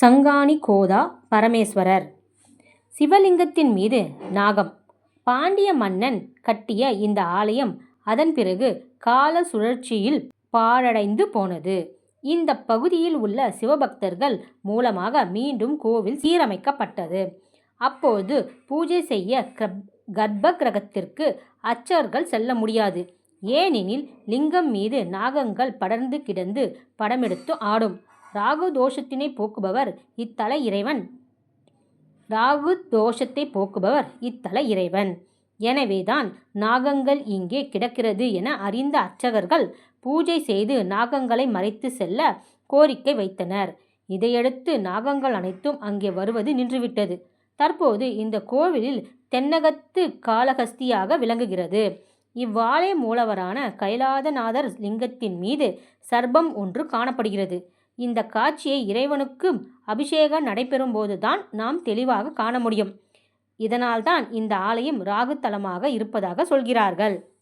சங்காணி கோதா பரமேஸ்வரர் சிவலிங்கத்தின் மீது நாகம் பாண்டிய மன்னன் கட்டிய இந்த ஆலயம் அதன் பிறகு கால சுழற்சியில் பாழடைந்து போனது. இந்த பகுதியில் உள்ள சிவபக்தர்கள் மூலமாக மீண்டும் கோவில் சீரமைக்கப்பட்டது. அப்போது பூஜை செய்ய கர்ப்ப கிரகத்திற்கு அச்சர்கள் செல்ல முடியாது. ஏனெனில் லிங்கம் மீது நாகங்கள் படர்ந்து கிடந்து படமெடுத்து ஆடும். ராகு தோஷத்தினை போக்குபவர் இத்தல இறைவன். ராகு தோஷத்தை போக்குபவர் இத்தல இறைவன். எனவேதான் நாகங்கள் இங்கே கிடக்கிறது என அறிந்த அர்ச்சகர்கள் பூஜை செய்து நாகங்களை மறைத்து செல்ல கோரிக்கை வைத்தனர். இதையடுத்து நாகங்கள் அனைத்தும் அங்கே வருவது நின்றுவிட்டது. தற்போது இந்த கோவிலில் தென்னகத்து காளஹஸ்தியாக விளங்குகிறது. இவ்வாலய மூலவரான கைலாதநாதர் லிங்கத்தின் மீது சர்பம் ஒன்று காணப்படுகிறது. இந்த காட்சியை இறைவனுக்கு அபிஷேகம் நடைபெறும் போதுதான் நாம் தெளிவாக காண முடியும். இதனால்தான் இந்த ஆலயம் ராகு தலமாக இருப்பதாக சொல்கிறார்கள்.